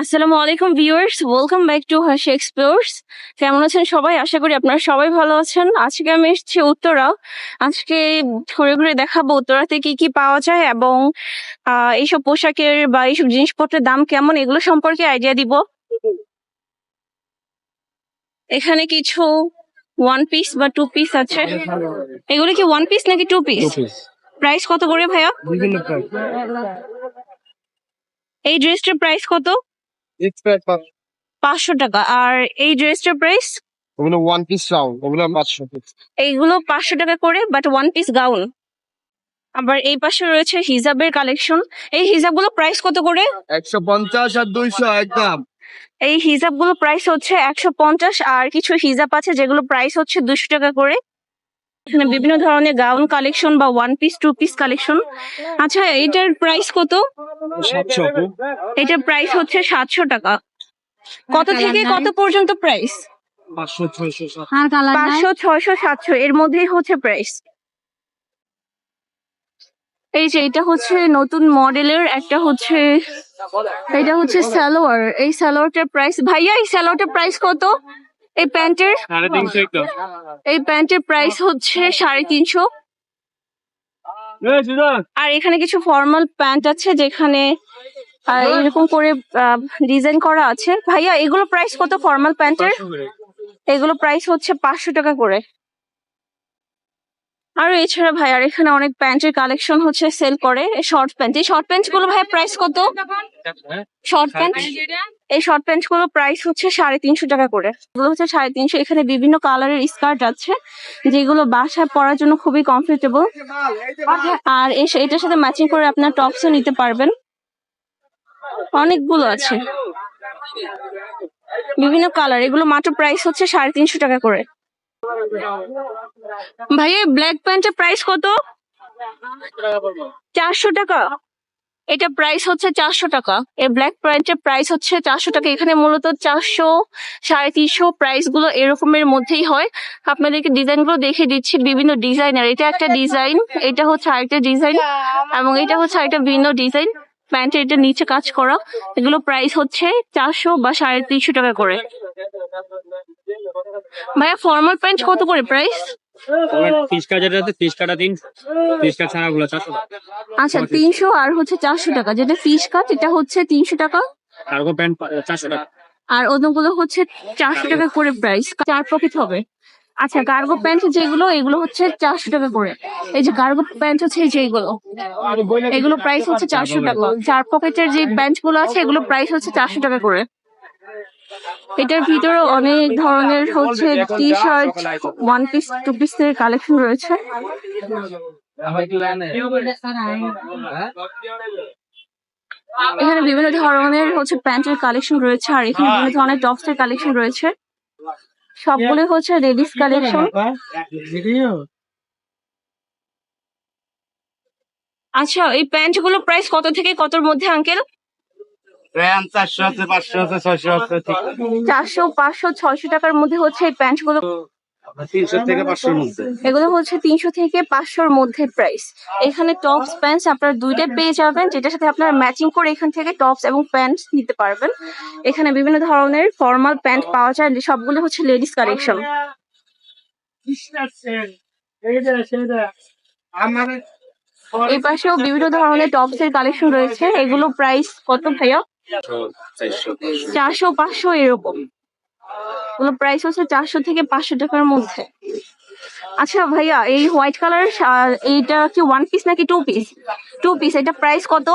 আসসালামু আলাইকুম viewers welcome back to Hasi explores. কেমন আছেন সবাই? আশা করি আপনারা সবাই ভালো আছেন। আজকে আমি এসেছি উত্তরা। আজকে ঘুরে ঘুরে দেখাবো উত্তরাতে কি কি পাওয়া যায় এবং এইসব পোশাকের বা এইসব জিনিসপত্রের দাম কেমন এগুলো সম্পর্কে আইডিয়া দিব। এখানে কিছু ওয়ান পিস বা টু পিস আছে। এগুলো কি ওয়ান পিস নাকি টু পিস প্রাইস কত করে ভাইয়া? এই ড্রেসটার প্রাইস কত? পাঁচশো। টাকা। আর এই ড্রেসটার প্রাইস ওগুলো ওয়ান পিস রাউন্ড ওগুলো পাঁচশো এইগুলো পাঁচশো টাকা করে বাট ওয়ান পিস গাউন আবার এই পাশে রয়েছে হিজাবের কালেকশন এই হিজাবগুলো প্রাইস কত করে? একশো পঞ্চাশ আর দুইশো একদম। এই হিজাবগুলো প্রাইস হচ্ছে একশো পঞ্চাশ আর কিছু হিজাব আছে যেগুলো প্রাইস হচ্ছে দুশো টাকা করে। এখানে বিভিন্ন ধরনের গাউন কালেকশন বা one piece two piece collection আচ্ছা এটার প্রাইস কত? এটার প্রাইস হচ্ছে সাতশো টাকা। কত থেকে কত পর্যন্ত প্রাইস পাঁচশো ছয়শো সাতশো। এর মধ্যেই হচ্ছে প্রাইস এই যে এটা হচ্ছে নতুন মডেলের একটা হচ্ছে এটা হচ্ছে সালোয়ার। এই সালোয়ারটার প্রাইস ভাইয়া এই সালোয়ারটার প্রাইস কত? এই প্যান্টের এই প্যান্টের প্রাইস হচ্ছে সাড়ে তিনশো। আর এখানে কিছু ফর্মাল প্যান্ট আছে যেখানে এরকম করে ডিজাইন করা আছে। ভাইয়া এগুলো প্রাইস কত ফর্মাল প্যান্টের এগুলো প্রাইস হচ্ছে পাঁচশো টাকা করে। আর এছাড়া ভাই, আর এখানে অনেক প্যান্টের কালেকশন হচ্ছে সেল করে। শর্ট প্যান্ট এই শর্ট প্যান্টগুলো ভাই প্রাইস কত? শর্ট প্যান্ট এই শর্ট প্যান্টগুলো প্রাইস হচ্ছে সাড়ে তিনশো টাকা করে। হচ্ছে সাড়ে তিনশো। এখানে বিভিন্ন কালারের স্কার্ট আছে যেগুলো বাসায় পরার জন্য খুবই কমফোর্টেবল আর এটার সাথে ম্যাচিং করে আপনার টপসও নিতে পারবেন। অনেকগুলো আছে। বিভিন্ন কালার এগুলো মাত্র প্রাইস হচ্ছে সাড়ে তিনশো টাকা করে। ভাই ব্ল্যাক প্যান্টের প্রাইস কত? চারশো টাকা। এটা প্রাইস হচ্ছে চারশো টাকা। এই ব্ল্যাক প্যান্টের প্রাইস হচ্ছে চারশো টাকা। এখানে মূলত চারশো, সাড়ে তিনশো প্রাইসগুলো এরকমের মধ্যেই হয়। আপনাদেরকে ডিজাইনগুলো দেখে দিচ্ছি বিভিন্ন ডিজাইনার এটা একটা ডিজাইন এটা হচ্ছে আরেকটা ডিজাইন এবং এটা হচ্ছে আরেকটা ভিন্ন ডিজাইন প্যান্টের এটা নিচে কাজ করা। এগুলো প্রাইস হচ্ছে চারশো বা সাড়ে তিনশো টাকা করে। ভাইয়া ফর্মাল প্যান্ট কত করে প্রাইস ফিস ফিস কাটা ফিস কাট চারশো আচ্ছা তিনশো আর হচ্ছে চারশো টাকা। যেটা ফিশ কাট এটা হচ্ছে তিনশো টাকা? কার্গো প্যান্ট চারশো টাকা। আর অন্যগুলো হচ্ছে চারশো টাকা করে প্রাইস চার পকেট হবে। আচ্ছা কার্গো প্যান্ট যেগুলো এগুলো হচ্ছে চারশো টাকা করে। এই যে কার্গো প্যান্ট হচ্ছে এই যে এগুলো। এগুলো প্রাইস হচ্ছে চারশো টাকা। চার পকেটের যে প্যান্টগুলো আছে এগুলো প্রাইস হচ্ছে চারশো টাকা করে। এটার ভিতরে অনেক ধরনের হচ্ছে T shirt one piece two piece এর কালেকশন রয়েছে। এখানে বিভিন্ন ধরনের হচ্ছে প্যান্টের কালেকশন রয়েছে আর এখানে বিভিন্ন ধরনের টপস এর কালেকশন রয়েছে। সবগুলো হচ্ছে লেডিস কালেকশন আচ্ছা এই প্যান্টগুলো প্রাইস কত থেকে কতর মধ্যে আঙ্কেল চারশো আছে পাঁচশো আছে ছয়শো আছে চারশো পাঁচশো ছয়শো টাকার মধ্যে হচ্ছে এই প্যান্টগুলো তিনশো থেকে পাঁচশোর মধ্যে। এগুলো হচ্ছে তিনশো থেকে পাঁচশোর মধ্যে প্রাইস এখানে টপস প্যান্টস আপনারা দুইটা পেয়ে যাবেন যেটার সাথে আপনারা ম্যাচিং করে এখান থেকে টপস এবং প্যান্ট নিতে পারবেন। এখানে বিভিন্ন ধরনের ফর্মাল প্যান্ট পাওয়া যায় সবগুলো হচ্ছে লেডিস কালেকশন এই পাশেও বিভিন্ন ধরনের টপস এর কালেকশন রয়েছে। এগুলো প্রাইস কত ভাইয়া? চারশো পাঁচশো। এরকম। এগুলো প্রাইস হচ্ছে চারশো থেকে পাঁচশো টাকার মধ্যে। আচ্ছা ভাইয়া এই হোয়াইট কালার এইটা কি ওয়ান পিস নাকি টু পিস টু পিস এটা প্রাইস কত?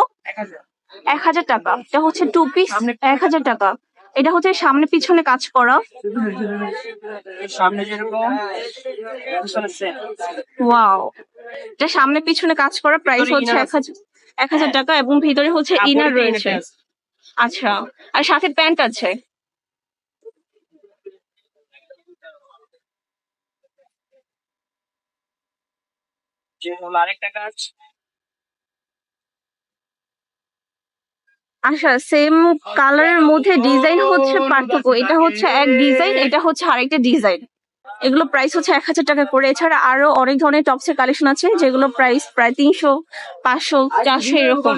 এক হাজার টাকা। এটা হচ্ছে টু পিস এক হাজার টাকা। এটা হচ্ছে সামনে পিছনে কাজ করা। সামনে যেরকম ওয়াও এটা সামনে পিছনে কাজ করা প্রাইস হচ্ছে এক হাজার এক হাজার টাকা এবং ভিতরে হচ্ছে ইনার রয়েছে। আচ্ছা আর সাথে প্যান্ট আছে? আরেকটা কাজ। আচ্ছা সেম কালারের মধ্যে ডিজাইন হচ্ছে পার্থক্য। এটা হচ্ছে এক ডিজাইন এটা হচ্ছে আরেকটা ডিজাইন এগুলো প্রাইস হচ্ছে এক হাজার টাকা করে। এছাড়া আরও অনেক ধরনের টপস এর কালেকশন আছে যেগুলো প্রাইস প্রায় তিনশো পাঁচশো চারশো এরকম।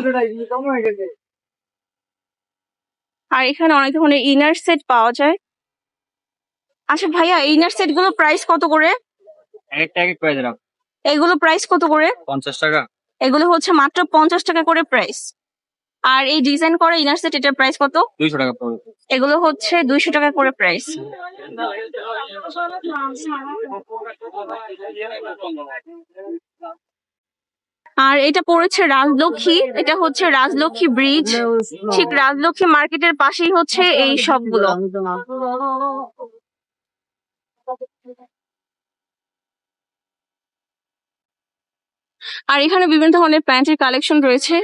আর এখানে অনেক ধরনের ইনার সেট পাওয়া যায়। আচ্ছা ভাইয়া ইনার সেটগুলো প্রাইস কত করে? একটা এক এক প্রাইস রাখ এগুলো প্রাইস কত করে? পঞ্চাশ টাকা। এগুলো হচ্ছে মাত্র পঞ্চাশ টাকা করে প্রাইস আর এই ডিজাইন করা ইনার সেট এটার প্রাইস কত? দুইশো টাকা এগুলো হচ্ছে দুইশো টাকা করে প্রাইস আর এটা পড়েছে রাজলক্ষ্মী, এটা হচ্ছে রাজলক্ষ্মী ব্রিজ ঠিক রাজলক্ষ্মী মার্কেটের পাশেই হচ্ছে এই সবগুলো আর এখানে বিভিন্ন ধরনের প্যান্টের কালেকশন রয়েছে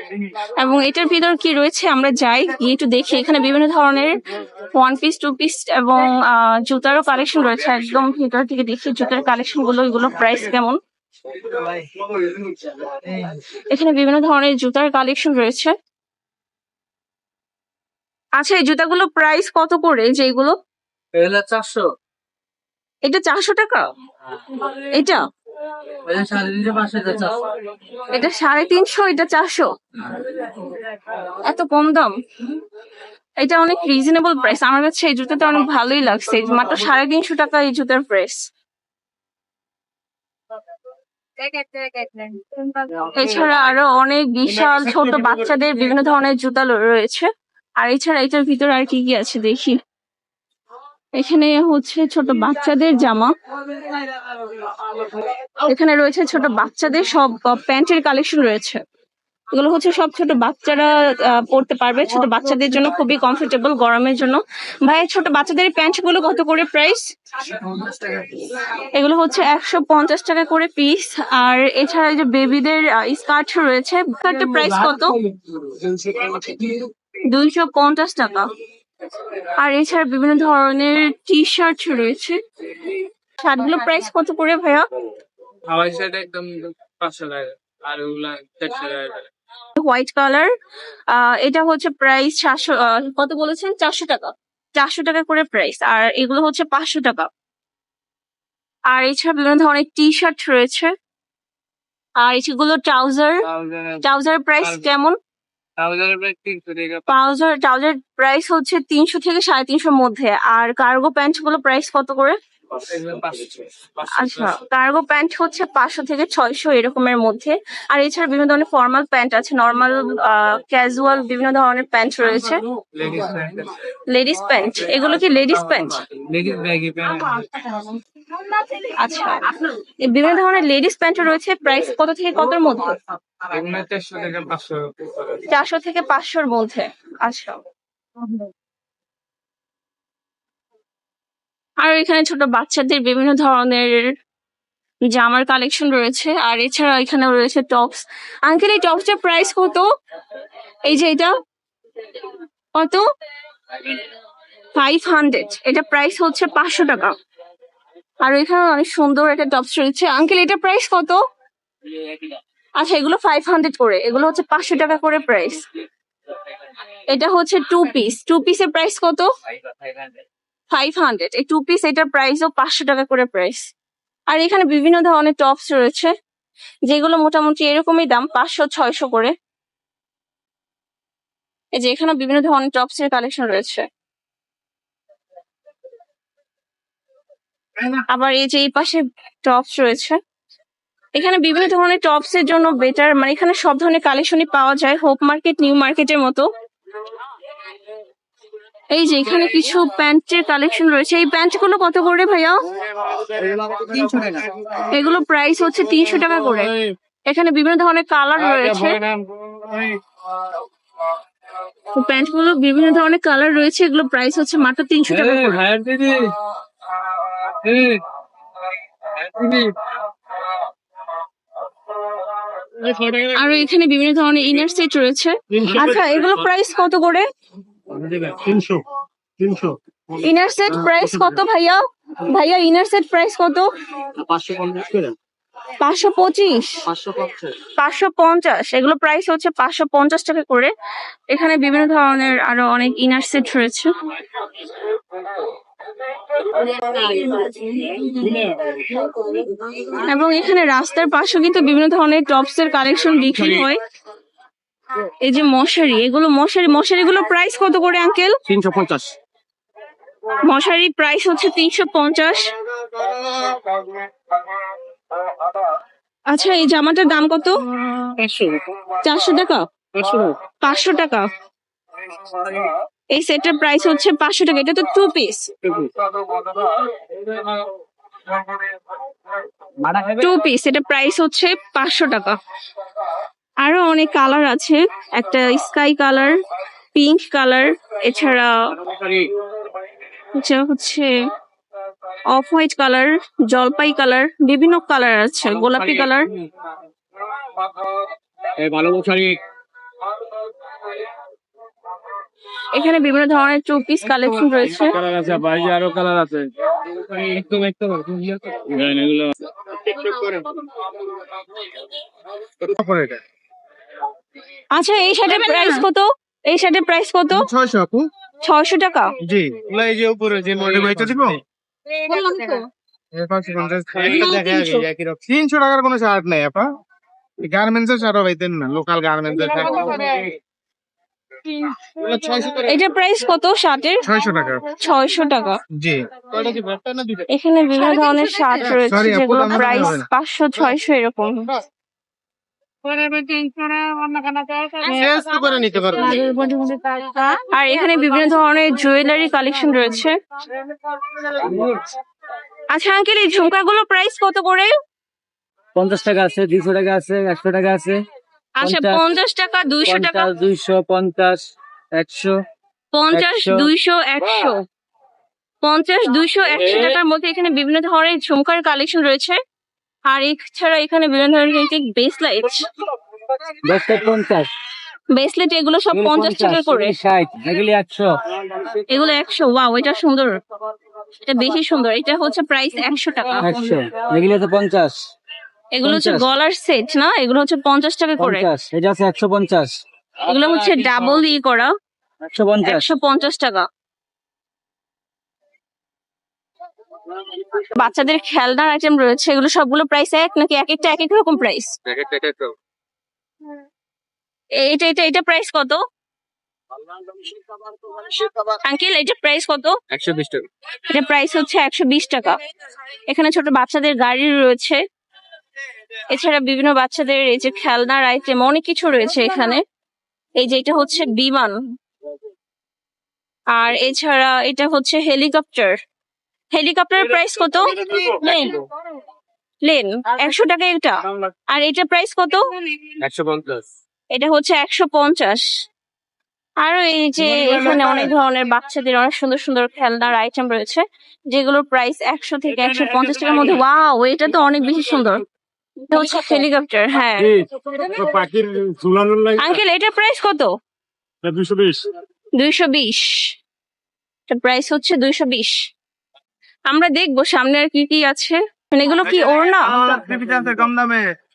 এবং এটার ভিতর কি রয়েছে আমরা যাই, গিয়ে একটু দেখি। এখানে বিভিন্ন ধরনের ওয়ান পিস টু পিস এবং জুতারও কালেকশন রয়েছে। একদম ভিতর থেকে দেখি জুতার কালেকশনগুলো এগুলো প্রাইস কেমন। এখানে বিভিন্ন ধরনের জুতার কালেকশন রয়েছে। আচ্ছা এই জুতাগুলো প্রাইস কত করে? যেগুলো চারশো। এটা চারশো টাকা? এটা? সাড়ে তিনশো এটা সাড়ে তিনশো এটা চারশো? এত কম দাম? এটা অনেক রিজনেবল প্রাইস আমার কাছে এই জুতাটা অনেক ভালোই লাগছে। মাত্র সাড়ে তিনশো টাকা এই জুতার প্রাইস এছাড়া আরও অনেক বিশাল ছোট বাচ্চাদের বিভিন্ন ধরনের জুতা রয়েছে। আর এছাড়া এটার ভিতরে আর কি কি আছে দেখি? এখানে হচ্ছে ছোট বাচ্চাদের জামা। এখানে রয়েছে ছোট বাচ্চাদের সব প্যান্টের কালেকশন রয়েছে। এগুলো হচ্ছে সব ছোট বাচ্চারা পরতে পারবে। ছোট বাচ্চাদের জন্য খুবই কমফোর্টেবল গরমের জন্য। ভাই, ছোট বাচ্চাদের প্যান্টগুলো কত করে প্রাইস এগুলো হচ্ছে একশো পঞ্চাশ টাকা করে পিস আর এছাড়া যে বেবিদের স্কার্ট রয়েছে স্কার্টের প্রাইস কত? দুইশো পঞ্চাশ টাকা। আর এছাড়া বিভিন্ন ধরনের টি শার্ট রয়েছে। শার্টগুলো প্রাইস কত করে ভাইয়া? হাওয়াই শার্ট একদম পাঁচশো টাকা, আর ওগুলা চারশো টাকা হোয়াইট কালার এটা হচ্ছে প্রাইস চারশো কত বলেছেন? চারশো টাকা। চারশো টাকা করে প্রাইস আর এগুলো হচ্ছে পাঁচশো টাকা। আর এছাড়া বিভিন্ন ধরনের টি শার্ট রয়েছে। আর এগুলো ট্রাউজার ট্রাউজার প্রাইস কেমন? ট্রাউজার ট্রাউজার প্রাইস হচ্ছে তিনশো থেকে সাড়ে তিনশোর মধ্যে। আর কার্গো প্যান্টগুলো প্রাইস কত করে? আচ্ছা কার্গো প্যান্ট হচ্ছে পাঁচশো থেকে ছয়শো এরকমের মধ্যে। আর এছাড়া বিভিন্ন ধরনের ফর্মাল প্যান্ট আছে নর্মাল ক্যাজুয়াল বিভিন্ন ধরনের প্যান্ট রয়েছে। লেডিস প্যান্ট এগুলো কি লেডিস প্যান্ট আচ্ছা বিভিন্ন ধরনের লেডিস প্যান্ট রয়েছে। প্রাইস কত থেকে কতর মধ্যে? চারশো থেকে পাঁচশোর মধ্যে। আচ্ছা। আর এখানে ছোট বাচ্চাদের বিভিন্ন ধরনের জামার কালেকশন রয়েছে। আর এছাড়া এখানে রয়েছে টপস আঙ্কেল এই টপসটার প্রাইস কত? এই যে এটা। কত? ফাইভ হান্ড্রেড এটা প্রাইস হচ্ছে পাঁচশো টাকা। আর এখানে অনেক সুন্দর একটা টপস রয়েছে। আঙ্কেল এটা প্রাইস কত? আচ্ছা এগুলো ফাইভ হান্ড্রেড করে। এগুলো হচ্ছে পাঁচশো টাকা করে প্রাইস এটা হচ্ছে টু পিস টু পিসের প্রাইস কত? ফাইভ হান্ড্রেড এই টু পিস এটার প্রাইসও পাঁচশো টাকা করে প্রাইস আর এখানে বিভিন্ন ধরনের টপস রয়েছে, যেগুলো মোটামুটি এরকমই দাম, পাঁচশো, ছয়শো করে। এই যে এখানে বিভিন্ন ধরনের টপস এর কালেকশন রয়েছে। আবার এই যে এই পাশে টপস রয়েছে। এখানে বিভিন্ন ধরনের টপস এর জন্য বেটার মানে এখানে সব ধরনের কালেকশনই পাওয়া যায়, হোপ মার্কেট, নিউ মার্কেটের মতো। এই যে এখানে কিছু প্যান্টের কালেকশন রয়েছে। এই প্যান্টগুলো কত করে ভাইয়া? এগুলো প্রাইস হচ্ছে তিনশো টাকা করে। এখানে বিভিন্ন ধরনের কালার রয়েছে। প্যান্টগুলো বিভিন্ন ধরনের কালার রয়েছে। এগুলো প্রাইস হচ্ছে মাত্র তিনশো টাকা আর এখানে বিভিন্ন ধরনের ইনার সেট রয়েছে। আচ্ছা এগুলো প্রাইস কত করে? তিনশো তিনশো। ইনার সেট প্রাইস কত ভাইয়া? ভাইয়া ইনার সেট প্রাইস কত? পাঁচশো পঞ্চাশ করে। পাঁচশো পঁচিশ। পাঁচশো পঞ্চাশ। এগুলো প্রাইস হচ্ছে পাঁচশো পঞ্চাশ টাকা করে। এখানে বিভিন্ন ধরনের আরও অনেক ইনার সেট রয়েছে। এবং এখানে রাস্তার পাশেও কিন্তু বিভিন্ন ধরনের টপস এর কালেকশন বিক্রি হয়। এই যে মশারি এগুলো মশারি মশারি গুলো প্রাইস কত করে আঙ্কেল তিনশো পঞ্চাশ। মশারি প্রাইস হচ্ছে তিনশো পঞ্চাশ। আচ্ছা এই জামাটার দাম কত? চারশো টাকা? পাঁচশো টাকা। এই সেটের প্রাইস হচ্ছে পাঁচশো টাকা এটা তো টু পিস টু পিস এটা প্রাইস হচ্ছে পাঁচশো টাকা। আরও অনেক কালার আছে। একটা স্কাই কালার পিঙ্ক কালার এছাড়া এটা হচ্ছে অফ হোয়াইট কালার জলপাই কালার বিভিন্ন কালার আছে গোলাপি কালার। এই ভালো মশারি। এখানে বিভিন্ন ধরনের টু পিস কালেকশন রয়েছে। কালার আছে ভাই আরও কালার আছে। একদম আচ্ছা এই শার্টের প্রাইস কত? এই শার্টের প্রাইস কত? ছয়শো আপু। ছয়শো টাকা। জি। এগুলো এই যে উপরে যে মডেল বাইকটা দিব? তিনশো। টাকার কোনো শার্ট নাই আপা। গার্মেন্টস এর শার্ট পাইতেন না লোকাল গার্মেন্টস এর প্রাইস কত শার্টের? ছয়শো টাকা। ছয়শো টাকা। জি। এখানে বিভিন্ন ধরনের শার্ট রয়েছে যেগুলো প্রাইস পাঁচশো ছয়শো এরকম। তো করে নিতে পারবেন আর এখানে বিভিন্ন ধরনের জুয়েলারি কালেকশন রয়েছে। আচ্ছা আঙ্কেল এই ঝুমকাগুলো প্রাইস কত করে? পঞ্চাশ টাকা আছে দুইশো টাকা আছে একশো টাকা আছে। আচ্ছা পঞ্চাশ টাকা দুইশো টাকা? দুইশো পঞ্চাশ একশো পঞ্চাশ দুইশো একশো। পঞ্চাশ দুইশো একশো টাকার মধ্যে এখানে বিভিন্ন ধরনের ঝুমকার কালেকশন রয়েছে। আর এছাড়া এখানে বিভিন্ন ধরনের দশটা পঞ্চাশ। বেসলেট এগুলো সব পঞ্চাশ টাকা করে। ষাট একশো। এগুলো একশো ওয়াও এটা সুন্দর। এটা বেশি সুন্দর এটা হচ্ছে প্রাইস একশো টাকা। এগুলি পঞ্চাশ। এগুলো হচ্ছে গলার সেট না? এগুলো হচ্ছে পঞ্চাশ টাকা করে। এটা আছে একশো পঞ্চাশ। এগুলো হচ্ছে ডাবল ই করা। একশো পঞ্চাশ টাকা। বাচ্চাদের খেলনার আইটেম রয়েছে এগুলো সবগুলো প্রাইস এক নাকি এক একটা এক এক রকম প্রাইস এটা এটা এটা প্রাইস কত? আঙ্কেল এটা প্রাইস কত? একশো বিশ টাকা। এটা প্রাইস হচ্ছে একশো বিশ টাকা। এখানে ছোট বাচ্চাদের গাড়ি রয়েছে। এছাড়া বিভিন্ন বাচ্চাদের এই যে খেলনার আইটেম অনেক কিছু রয়েছে এখানে। এই যে এটা হচ্ছে বিমান। আর এছাড়া এটা হচ্ছে হেলিকপ্টার হেলিকপ্টারের প্রাইস কত? লেন লেন একশো টাকা এটা। আর এটা প্রাইস কত? একশো পঞ্চাশ। এটা হচ্ছে একশো পঞ্চাশ। আরও এই যে এখানে অনেক ধরনের বাচ্চাদের অনেক সুন্দর সুন্দর খেলনার আইটেম রয়েছে যেগুলোর প্রাইস একশো থেকে একশো পঞ্চাশ টাকার মধ্যে। ওয়াও এটা তো অনেক বেশি সুন্দর। এটা হচ্ছে হেলিকপ্টার হ্যাঁ। আঙ্কেল এটার প্রাইস কত? দুশো বিশ। দুইশো বিশ। প্রাইস হচ্ছে দুইশো বিশ। আমরা দেখব সামনে আর কি কি আছে। মানে এগুলো কি ওড়না?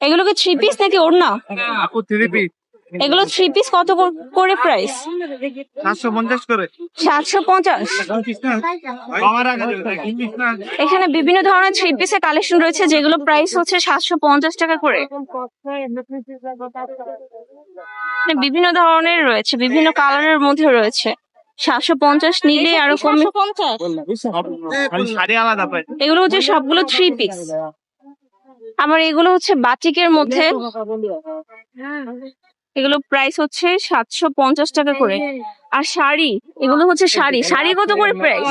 এগুলো কি থ্রি পিস নাকি ওড়না? এগুলো থ্রি পিস কত করে প্রাইস সাতশো পঞ্চাশ। করে সাতশো পঞ্চাশ এখানে বিভিন্ন ধরনের থ্রি পিসের কালেকশন রয়েছে, যেগুলো প্রাইস হচ্ছে সাতশো পঞ্চাশ টাকা করে। মানে বিভিন্ন ধরনের রয়েছে, বিভিন্ন কালারের মধ্যে রয়েছে। সাতশো পঞ্চাশ নিলে আরও কমে খালি শাড়ি আলাদা পাই। এগুলো হচ্ছে সবগুলো থ্রি পিস আবার এগুলো হচ্ছে বাটিকের মধ্যে। এগুলো প্রাইস হচ্ছে সাতশো পঞ্চাশ টাকা করে। আর শাড়ি এগুলো হচ্ছে শাড়ি। শাড়ি কত করে প্রাইস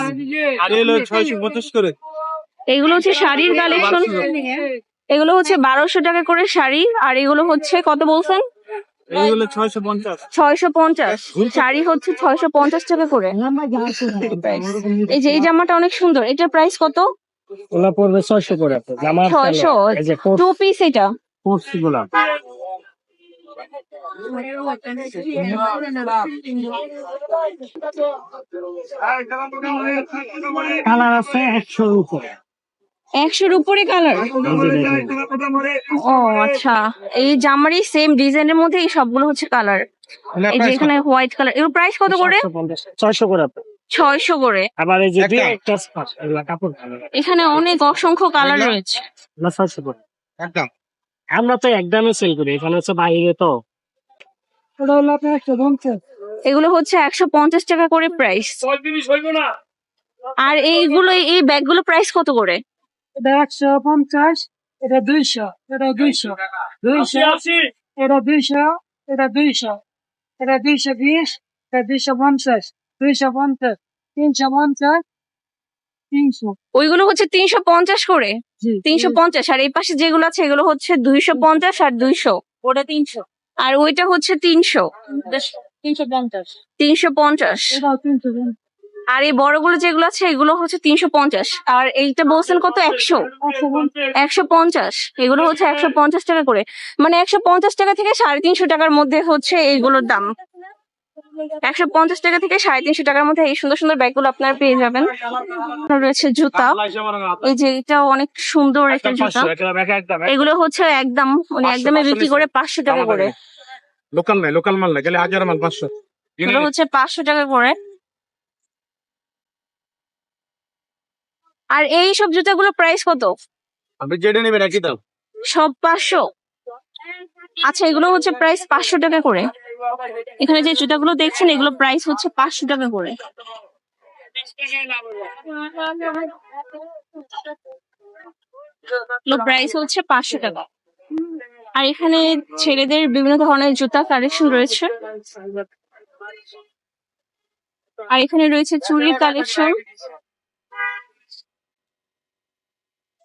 করে। এগুলো হচ্ছে শাড়ির কালেকশন এগুলো হচ্ছে বারোশো টাকা করে শাড়ি। আর এগুলো হচ্ছে কত বলছেন? এইগুলো ছয়শো পঞ্চাশ। ছয়শো পঞ্চাশ। শাড়ি হচ্ছে ছয়শো পঞ্চাশ টাকা করে। এই যে এই জামাটা অনেক সুন্দর। এটার প্রাইস কত? ওলা পড়বে ছয়শো করে জামা ছয়শো। টু পিস এটা। পড়ছি কালার আছে একশোর উপরে। একশোর উপরে কালার ও আচ্ছা। এই জামারই সেম ডিজাইনের মধ্যে এই সবগুলো হচ্ছে কালার এই যে এখানে হোয়াইট কালার এগুলো প্রাইস কত করে? ছয়শো করে। ছয়শো করে। আবার এই যে দুই একটা spot, এগুলা কাপড় কালার এখানে অনেক অসংখ্য কালার রয়েছে। এগুলা ছয়শো করে। একদম। আমরা তো এক দামে সেল করি এখানে হচ্ছে বাইরে তো। এগুলো হচ্ছে একশো পঞ্চাশ টাকা করে প্রাইস আর এইগুলো এই ব্যাগগুলো প্রাইস কত করে? এটা একশো পঞ্চাশ এটা দুইশো এটা দুইশো। দুইশো এটা দুইশো এটা দুইশো। এটা দুইশো বিশ এটা দুইশো পঞ্চাশ দুইশো পঞ্চাশ তিনশো পঞ্চাশ তিনশো। ওইগুলো হচ্ছে তিনশো পঞ্চাশ করে? তিনশো পঞ্চাশ আর এই পাশে যেগুলো আছে এগুলো হচ্ছে দুইশো পঞ্চাশ আর দুইশো। ওটা তিনশো। আর ওইটা হচ্ছে তিনশো। তিনশো পঞ্চাশ। তিনশো পঞ্চাশ। তিনশো পঞ্চাশ। আর এই বড়গুলো যেগুলো আছে এগুলো হচ্ছে তিনশো পঞ্চাশ। আর এইটা বলছেন কত? একশো। একশো পঞ্চাশ। এগুলো হচ্ছে একশো পঞ্চাশ টাকা করে। মানে একশো পঞ্চাশ টাকা থেকে সাড়ে তিনশো টাকার মধ্যে হচ্ছে এইগুলোর দাম। একশো পঞ্চাশ টাকা থেকে সাড়ে তিনশো টাকার মধ্যে এই সুন্দর সুন্দর ব্যাগগুলো আপনারা পেয়ে যাবেন। রয়েছে জুতা। এই যে এটা অনেক সুন্দর একটা জুতা। এগুলো হচ্ছে একদম মানে একদমে বিক্রি করে পাঁচশো টাকা করে। লোকাল নাই লোকাল মাল নাই গেলে হাজার মাল পাঁচশো। এগুলো হচ্ছে পাঁচশো টাকা করে। আর এই সব জুতাগুলো প্রাইস কত? আপনি যেটা নেবেন একই দাম। সব পাঁচশো? আচ্ছা এগুলো হচ্ছে প্রাইস পাঁচশো টাকা করে। এখানে যে জুতাগুলো দেখছেন এগুলো প্রাইস হচ্ছে পাঁচশো টাকা করে। প্রাইস হচ্ছে পাঁচশো টাকা। আর এখানে ছেলেদের বিভিন্ন ধরনের জুতা কালেকশন রয়েছে। আর এখানে রয়েছে চুড়ির কালেকশন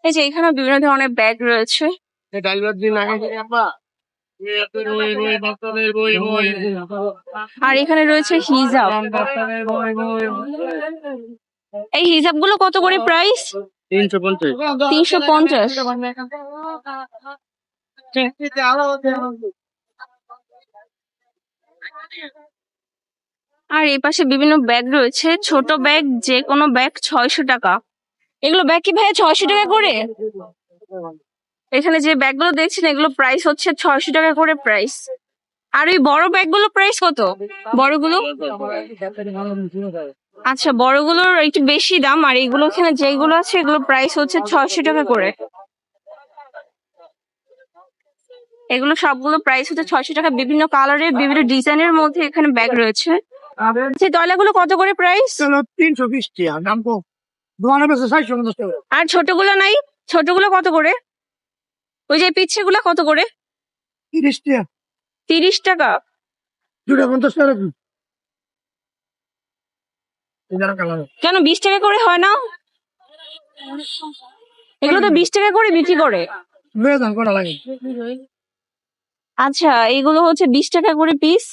এই যে এখানে বিভিন্ন ধরনের ব্যাগ রয়েছে। আর এখানে রয়েছে হিজাব। এই হিজাবগুলো কত করে প্রাইস তিনশো পঞ্চাশ। তিনশো পঞ্চাশ। আর এই পাশে বিভিন্ন ব্যাগ রয়েছে। ছোট ব্যাগ যে কোনো ব্যাগ ছয়শো টাকা। এগুলো ব্যাগ কি ভাইয়া? ছয়শো টাকা করে? এখানে যে ব্যাগগুলো দেখছেন, এগুলো প্রাইস হচ্ছে ছয়শো টাকা করে প্রাইস আর ওই বড় ব্যাগগুলো প্রাইস কত? বড়গুলো? আচ্ছা বড়গুলোর একটু বেশি দাম, আর এইগুলো এখানে যেগুলো আছে, এগুলো প্রাইস হচ্ছে ছয়শো টাকা করে। এগুলো সবগুলো প্রাইস হচ্ছে ছয়শো টাকা। বিভিন্ন কালারের বিভিন্ন ডিজাইনের মধ্যে এখানে ব্যাগ রয়েছে। যে তলাগুলো কত করে প্রাইস তিনশো বিশ টাকা দাম দোকানে বেশি চারশো পঞ্চাশ টাকা আর ছোটগুলো নাই? ছোটগুলো কত করে? ওই যে পিচ্ছেগুলো কত করে? তিরিশ টাকা। তিরিশ টাকা? দুটা পঞ্চাশ টাকা কেন বিশ টাকা করে হয় না? এগুলো তো বিশ টাকা করে বিক্রি করে। আচ্ছা এগুলো হচ্ছে বিশ টাকা করে পিস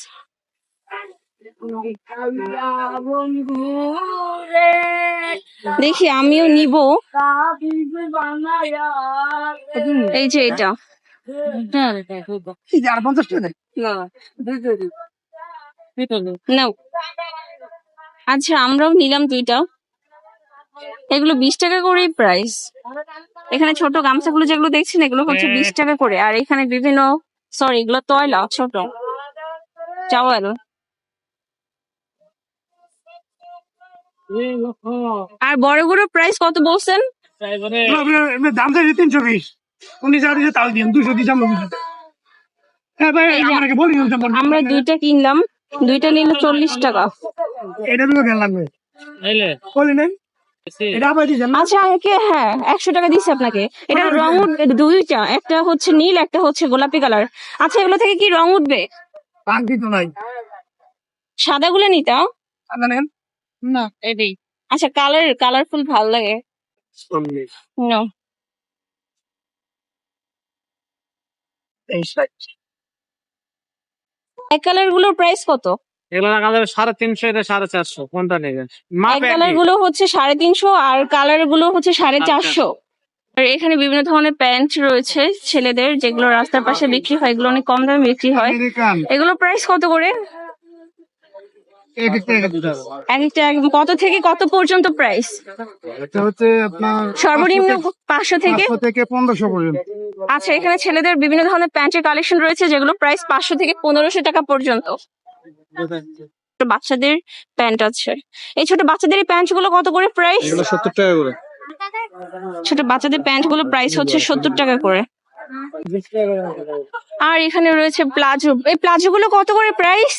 দেখি আমিও নিব। এই যে এটা। নাও। আচ্ছা আমরাও নিলাম দুইটা। এগুলো বিশ টাকা করেই প্রাইস এখানে ছোট গামছাগুলো যেগুলো দেখছেন এগুলো হচ্ছে বিশ টাকা করে। আর এখানে বিভিন্ন সরি এগুলো তয়লা ছোট। চাওয়াল। আর বড়গুলোর প্রাইস কত বলছেন? দাম চাইছে তিনশো বিশ উনি যা দিয়েছে তাও দিন দুশো দিয়েছে আমরা দুইটা কিনলাম দুইটা নিলে চল্লিশ টাকা। এটা বলি নাই আচ্ছা হ্যাঁ একশো টাকা দিচ্ছি আপনাকে। এটা রং উঠবে দুইটা একটা হচ্ছে নীল একটা হচ্ছে গোলাপি কালার। আচ্ছা এগুলো থেকে কি রং উঠবে? সাদাগুলো নিতা আদা নেন। না এটাই আচ্ছা কালার কালারফুল ভালো লাগে। No. এক কালারগুলোর প্রাইস কত? এগুলো সাড়ে তিনশো এটা সাড়ে চারশো কোনটা নেবে এক কালারগুলো হচ্ছে সাড়ে তিনশো আর কালারগুলো হচ্ছে সাড়ে চারশো। আর এখানে বিভিন্ন ধরনের প্যান্ট রয়েছে ছেলেদের যেগুলো রাস্তার পাশে বিক্রি হয় এগুলো অনেক কম দামে বিক্রি হয়। এগুলো প্রাইস কত করে? এক একটা কত থেকে কত পর্যন্ত প্রাইস এটা হচ্ছে আপনার সর্বনিম্ন পাঁচশো থেকে থেকে? পনেরোশো পর্যন্ত। আচ্ছা এখানে ছেলেদের বিভিন্ন ধরনের প্যান্টের কালেকশন রয়েছে যেগুলো প্রাইস পাঁচশো থেকে পনেরোশো টাকা পর্যন্ত। ছোট বাচ্চাদের প্যান্ট আছে। এই ছোট বাচ্চাদের এই প্যান্টগুলো কত করে প্রাইস সত্তর টাকা করে। ছোট বাচ্চাদের প্যান্টগুলো প্রাইস হচ্ছে সত্তর টাকা করে। আর এখানে রয়েছে প্লাজো। এই প্লাজো গুলো কত করে প্রাইস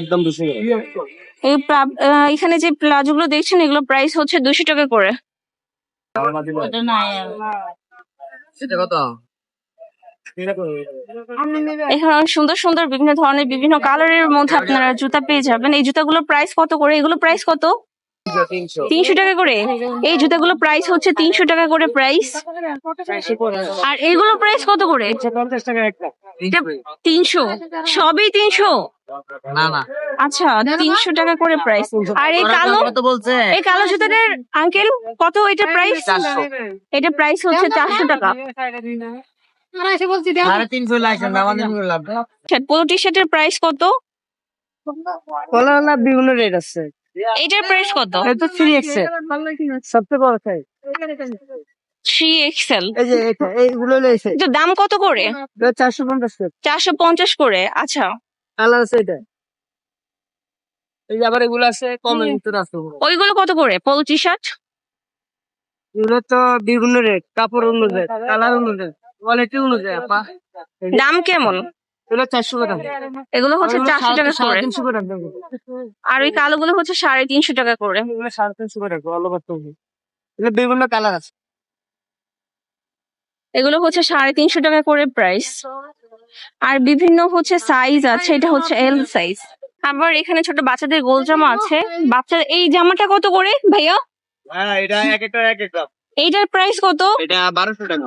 একদম দুশো এই এখানে যে প্লাজো গুলো দেখছেন এগুলো প্রাইস হচ্ছে দুশো টাকা করে। এখানে অনেক সুন্দর সুন্দর বিভিন্ন ধরনের বিভিন্ন কালারের মধ্যে আপনারা জুতা পেয়ে যাবেন। এই জুতাগুলোর প্রাইস কত করে? এগুলো প্রাইস কত? তিনশো। টাকা করে? এই জুতাগুলো প্রাইস হচ্ছে তিনশো টাকা করে প্রাইস আর এইগুলো প্রাইস কত করে? পঞ্চাশ টাকা একটা। তিনশো। সবই তিনশো? না না। আচ্ছা তিনশো টাকা করে প্রাইস আর এই কালো এই কালো জুতাটার আঙ্কেল কত এটা প্রাইস এটা প্রাইস হচ্ছে চারশো টাকা। সাড়ে তিনশো লাইসেন্স আমাদের লাভ পোলো টি শার্টের প্রাইস কত? বিভিন্ন রেট আছে। এটার প্রাইস কত? এটা থ্রি এক্সেল সবচেয়ে বড় সাইজ থ্রি এক্সেল এই যে এটা এইগুলো লইছে এটা দাম কত করে? চারশো পঞ্চাশ চারশো পঞ্চাশ করে আচ্ছা। কালার আছে এটা। এই যে আবার এগুলো আছে কমের ভিতরে আছে ওইগুলো কত করে? পোলো টি শার্ট এগুলো তো বিভিন্ন রেট কাপড় অনুযায়ী কালার অনুযায়ী কোয়ালিটি অনুযায়ী আপা। দাম কেমন? এগুলো চারশো টাকা। এগুলো হচ্ছে চারশো টাকা করে। তিনশো আর ওই কালোগুলো হচ্ছে সাড়ে তিনশো টাকা করে। এগুলো সাড়ে তিনশো টাকা অল ওভার তুমি এগুলো বিভিন্ন কালার আছে। এগুলো হচ্ছে সাড়ে তিনশো টাকা করে প্রাইস আর বিভিন্ন হচ্ছে সাইজ আছে এটা হচ্ছে এল সাইজ আবার এখানে ছোট বাচ্চাদের গোল জামা আছে। বাচ্চা এই জামাটা কত করে ভাইয়া? হ্যাঁ এটা এক একটা এক একটা। এইটার প্রাইস কত? এটা বারোশো টাকা।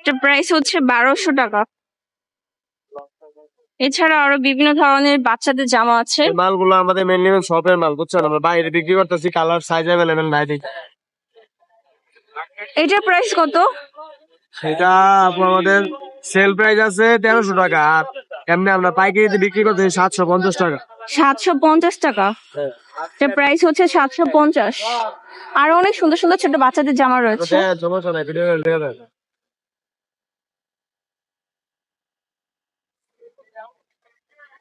এটার প্রাইস হচ্ছে বারোশো টাকা। এছাড়া আরও বিভিন্ন ধরনের বাচ্চাদের জামা আছে। মালগুলো আমাদের মেনলি শপের মাল বুঝছেন? আমরা বাইরে বিক্রি করতেছি কালার সাইজ অ্যাভেলেবেল নাই দেখি। এটার প্রাইস কত? এটা আপনার আমাদের সেল প্রাইস আছে তেরোশো টাকা আর এমনি আমরা পাইকারিতে বিক্রি করতেছি সাতশো পঞ্চাশ টাকা। সাতশো পঞ্চাশ টাকা? এটার প্রাইস হচ্ছে সাতশো পঞ্চাশ। আর অনেক সুন্দর সুন্দর ছোট বাচ্চাদের জামা রয়েছে। সমস্যা নাই ভিডিও দেখে দেন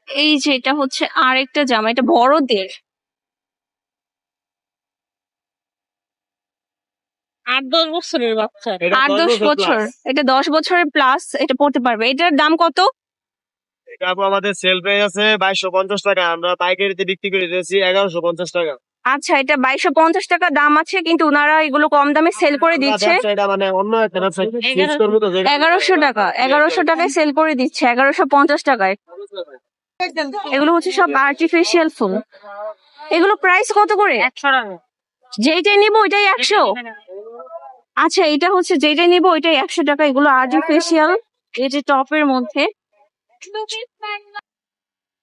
এই যে এটা হচ্ছে আরেকটা জামা এটা বড়দের। আট দশ বছরের বাচ্চা। আট দশ দশ বছর বছর। এটা দশ বছরের প্লাস এটা পড়তে পারবে। এটার দাম কত? এটা আপু আমাদের সেল প্রাইস আছে বাইশশো পঞ্চাশ টাকা। আমরা পাইকারিতে বিক্রি করে দিয়েছি এগারোশো পঞ্চাশ টাকা। আচ্ছা এটা বাইশশো পঞ্চাশ টাকা দাম আছে কিন্তু ওনারা এগুলো কম দামে সেল করে দিচ্ছে। এটা মানে একটা এগারোশো টাকা এগারোশো টাকায় সেল করে দিচ্ছে এগারোশো পঞ্চাশ টাকায়। এগুলো হচ্ছে সব আর্টিফিশিয়াল ফুল। এগুলো প্রাইস কত করে? যেইটাই নিবো ওইটাই একশো। আচ্ছা এটা হচ্ছে যেটাই নিবো ওইটাই একশো টাকা। এগুলো আর্টিফিশিয়াল এই যে টপের মধ্যে।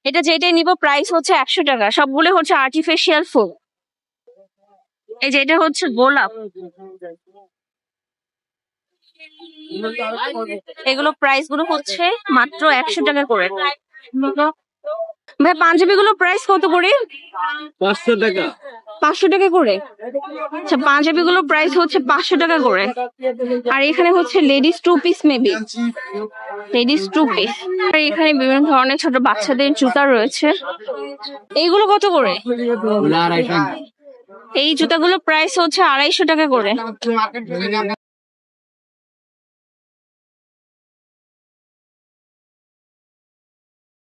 এটা যেটাই নিবো প্রাইস হচ্ছে একশো টাকা। সবগুলো হচ্ছে আর্টিফিশিয়াল ফুল। এই যে এটা হচ্ছে গোলাপ। এগুলো প্রাইসগুলো হচ্ছে মাত্র একশো টাকা করে। ভাই পাঞ্জাবি গুলো প্রাইস কত করে? পাঁচশো টাকা। পাঁচশো টাকা করে? আচ্ছা পাঞ্জাবি গুলো প্রাইস হচ্ছে পাঁচশো টাকা করে। আর এখানে হচ্ছে ladies two piece maybe ladies two piece আর এখানে বিভিন্ন ধরনের ছোট বাচ্চাদের জুতা রয়েছে। এইগুলো কত করে? এই জুতাগুলো প্রাইস হচ্ছে আড়াইশো টাকা করে।